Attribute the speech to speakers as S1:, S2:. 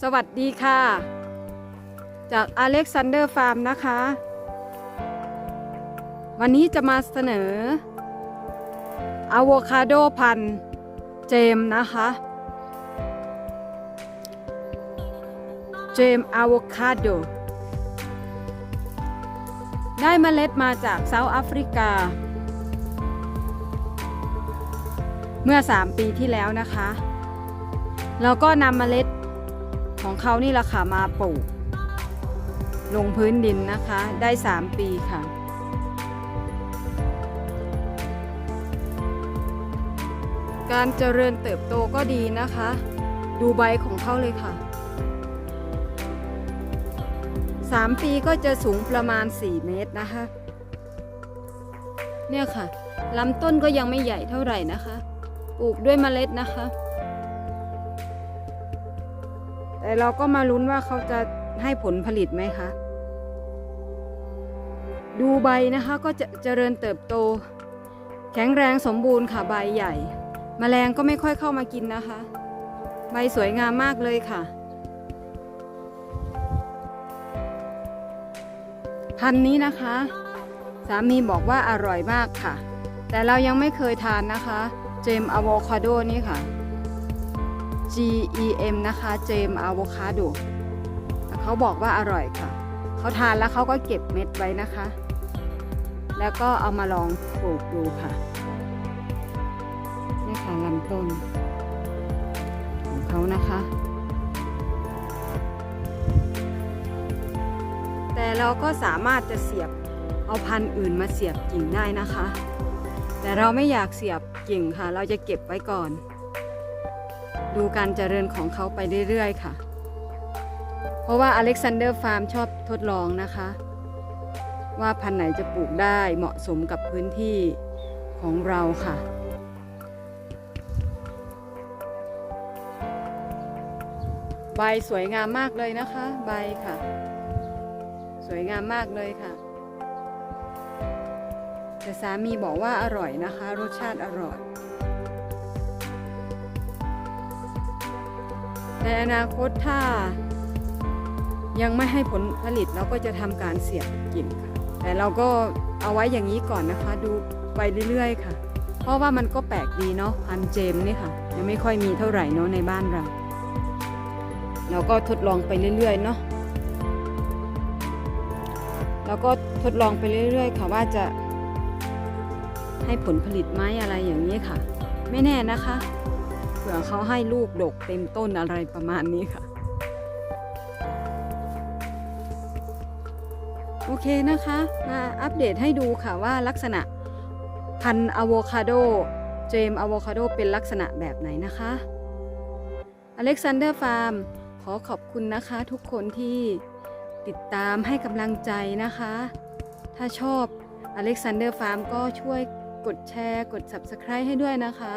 S1: สวัสดีค่ะ จากอเล็กซานเดอร์ฟาร์มนะคะ วันนี้จะมาเสนออะโวคาโดพันธุ์เจมนะคะ เจมอะโวคาโดได้เมล็ดมาจากเซาท์แอฟริกา เมื่อ 3 ปีที่แล้วนะคะ แล้วก็นำเมล็ด ของเขานี่แหละค่ะมาปลูก ลงพื้นดินนะคะได้ 3 ปีค่ะ การเจริญเติบโตก็ดีนะคะ ดูใบของเขาเลยค่ะ 3 ปีก็จะสูงประมาณ 4 เมตรนะคะ เนี่ยค่ะลำต้นก็ยังไม่ใหญ่เท่าไหร่นะคะ ปลูกด้วยเมล็ดนะคะ แต่เราก็มาลุ้นว่าเขาจะให้ผลผลิตไหมคะ ดูใบนะคะก็จะเจริญเติบโต แข็งแรงสมบูรณ์ค่ะใบใหญ่แมลงก็ไม่ค่อยเข้ามากินนะคะ ใบสวยงามมากเลยค่ะ พันนี้นะคะ สามีบอกว่าอร่อยมากค่ะ แต่เรายังไม่เคยทานนะคะ เจมอะโวคาโดนี่ค่ะ G E M นะคะเจมอะโวคาโดเขาบอกว่าอร่อยค่ะ เขาทานแล้วเขาก็เก็บเม็ดไว้นะคะ แล้วก็เอามาลองปลูกดูค่ะ นี่ค่ะลำต้น ของเขานะคะ แต่เราก็สามารถจะเสียบเอาพันธุ์อื่นมาเสียบกิ่งได้นะคะ แต่เราไม่อยากเสียบกิ่งค่ะ เราจะเก็บไว้ก่อน ดูการเจริญของเขาไปเรื่อยๆ ค่ะ เพราะว่าอเล็กซานเดอร์ฟาร์มชอบทดลองนะคะ ว่าพันธุ์ไหนจะปลูกได้เหมาะสมกับพื้นที่ของเราค่ะ ใบสวยงามมากเลยนะคะ ใบค่ะ สวยงามมากเลยค่ะแต่สามีบอกว่าอร่อยนะคะ รสชาติอร่อย ในอนาคตถ้ายังไม่ให้ผลผลิตเราก็จะทำการเสียบกิ่งค่ะ แต่เราก็เอาไว้อย่างนี้ก่อนนะคะ ดูไปเรื่อยๆค่ะ เพราะว่ามันก็แปลกดีเนาะพันเจมนี่ค่ะ ยังไม่ค่อยมีเท่าไหร่เนาะในบ้านเรา เราก็ทดลองไปเรื่อยๆเนาะแล้วก็ทดลองไปเรื่อยๆ ค่ะว่าจะให้ผลผลิตไหมอะไรอย่างนี้ค่ะ ไม่แน่นะคะ เผื่อเขาให้ลูกดกเต็มต้นอะไรประมาณนี้ค่ะ โอเคนะคะมาอัปเดตให้ดูค่ะว่าลักษณะพันอะโวคาโดเจมอะโวคาโดเป็นลักษณะแบบไหนนะคะอเล็กซานเดอร์ฟาร์มขอขอบคุณนะคะทุกคนที่ติดตามให้กำลังใจนะคะ ถ้าชอบอเล็กซานเดอร์ฟาร์มก็ช่วยกดแชร์ กด Subscribe ให้ด้วยนะคะ